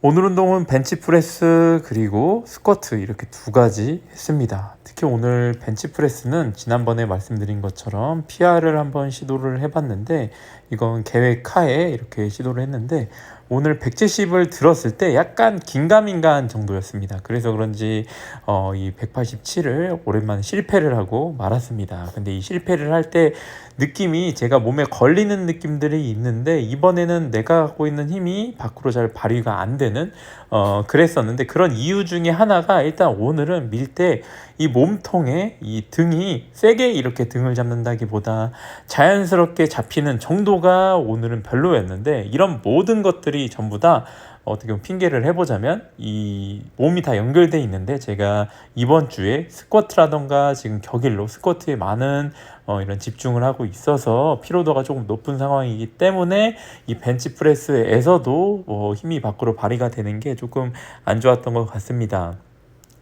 오늘 운동은 벤치프레스 그리고 스쿼트 이렇게 두 가지 했습니다. 특히 오늘 벤치프레스는 지난번에 말씀드린 것처럼 PR을 한번 시도를 해봤는데 이건 계획 하에 이렇게 시도를 했는데 오늘 170을 들었을 때 약간 긴가민가한 정도였습니다. 그래서 그런지 어, 이 187을 오랜만에 실패를 하고 말았습니다. 근데 이 실패를 할 때 느낌이 제가 몸에 걸리는 느낌들이 있는데 이번에는 내가 갖고 있는 힘이 밖으로 잘 발휘가 안 되는 어, 그랬었는데 그런 이유 중에 하나가 일단 오늘은 밀 때 이 몸통에 이 등이 세게 이렇게 등을 잡는다기보다 자연스럽게 잡히는 정도가 오늘은 별로였는데 이런 모든 것들이 전부 다 어떻게 보면 핑계를 해보자면 이 몸이 다 연결돼 있는데 제가 이번 주에 스쿼트라던가 지금 격일로 스쿼트에 많은 어, 이런 집중을 하고 있어서 피로도가 조금 높은 상황이기 때문에 이 벤치프레스에서도 어, 힘이 밖으로 발휘가 되는 게 조금 안 좋았던 것 같습니다.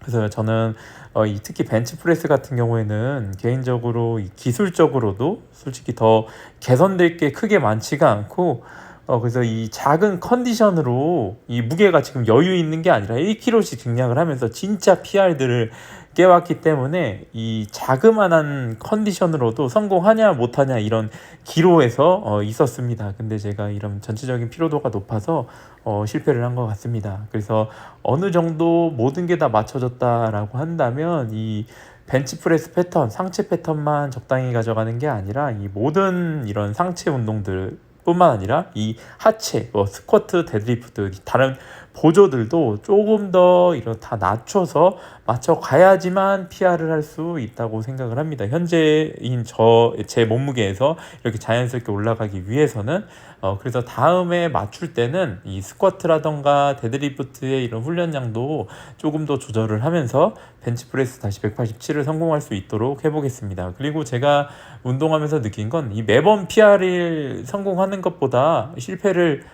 그래서 저는 어, 이 특히 벤치프레스 같은 경우에는 개인적으로 이 기술적으로도 솔직히 더 개선될 게 크게 많지가 않고 어, 그래서 이 작은 컨디션으로 이 무게가 지금 여유 있는 게 아니라 1kg씩 증량을 하면서 진짜 PR들을 깨왔기 때문에 이 자그마한 컨디션으로도 성공하냐 못하냐 이런 기로에서 어, 있었습니다. 근데 제가 이런 전체적인 피로도가 높아서 어, 실패를 한 것 같습니다. 그래서 어느 정도 모든 게 다 맞춰졌다라고 한다면 이 벤치프레스 패턴, 상체 패턴만 적당히 가져가는 게 아니라 이 모든 이런 상체 운동들 뿐만 아니라 이 하체, 뭐 스쿼트, 데드리프트 다른 보조들도 조금 더 이런 다 낮춰서 맞춰 가야지만 PR을 할 수 있다고 생각을 합니다. 현재인 저 제 몸무게에서 이렇게 자연스럽게 올라가기 위해서는 어 그래서 다음에 맞출 때는 이 스쿼트라던가 데드리프트의 이런 훈련량도 조금 더 조절을 하면서 벤치프레스 다시 187을 성공할 수 있도록 해보겠습니다. 그리고 제가 운동하면서 느낀 건 이 매번 PR을 성공하는 것보다 실패를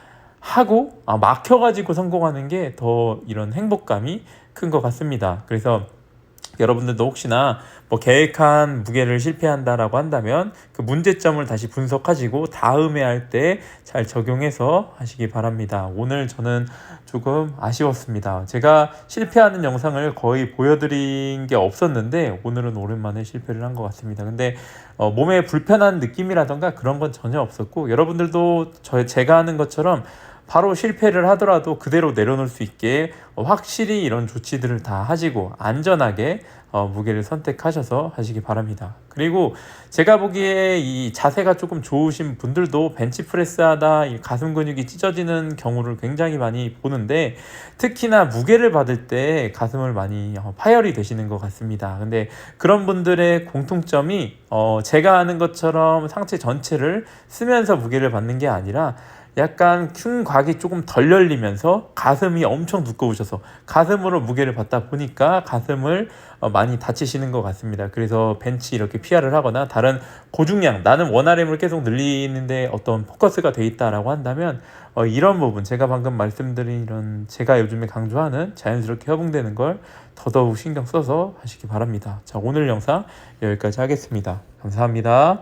하고 아, 막혀가지고 성공하는 게 더 이런 행복감이 큰 것 같습니다. 그래서 여러분들도 혹시나 뭐 계획한 무게를 실패한다라고 한다면 그 문제점을 다시 분석하시고 다음에 할 때 잘 적용해서 하시기 바랍니다. 오늘 저는 조금 아쉬웠습니다. 제가 실패하는 영상을 거의 보여드린 게 없었는데 오늘은 오랜만에 실패를 한 것 같습니다. 근데 어, 몸에 불편한 느낌이라던가 그런 건 전혀 없었고 여러분들도 저 제가 하는 것처럼 바로 실패를 하더라도 그대로 내려놓을 수 있게 확실히 이런 조치들을 다 하시고 안전하게 어, 무게를 선택하셔서 하시기 바랍니다. 그리고 제가 보기에 이 자세가 조금 좋으신 분들도 벤치프레스 하다 가슴 근육이 찢어지는 경우를 굉장히 많이 보는데 특히나 무게를 받을 때 가슴을 많이 어, 파열이 되시는 것 같습니다. 근데 그런 분들의 공통점이 어, 제가 하는 것처럼 상체 전체를 쓰면서 무게를 받는 게 아니라 약간 흉곽이 조금 덜 열리면서 가슴이 엄청 두꺼우셔서 가슴으로 무게를 받다 보니까 가슴을 어, 많이 다치시는 것 같습니다. 그래서 벤치 이렇게 PR을 하거나 다른 고중량 나는 원RM을 계속 늘리는데 어떤 포커스가 돼 있다라고 한다면 어, 이런 부분 제가 방금 말씀드린 이런 제가 요즘에 강조하는 자연스럽게 협응되는 걸 더더욱 신경 써서 하시기 바랍니다. 자 오늘 영상 여기까지 하겠습니다. 감사합니다.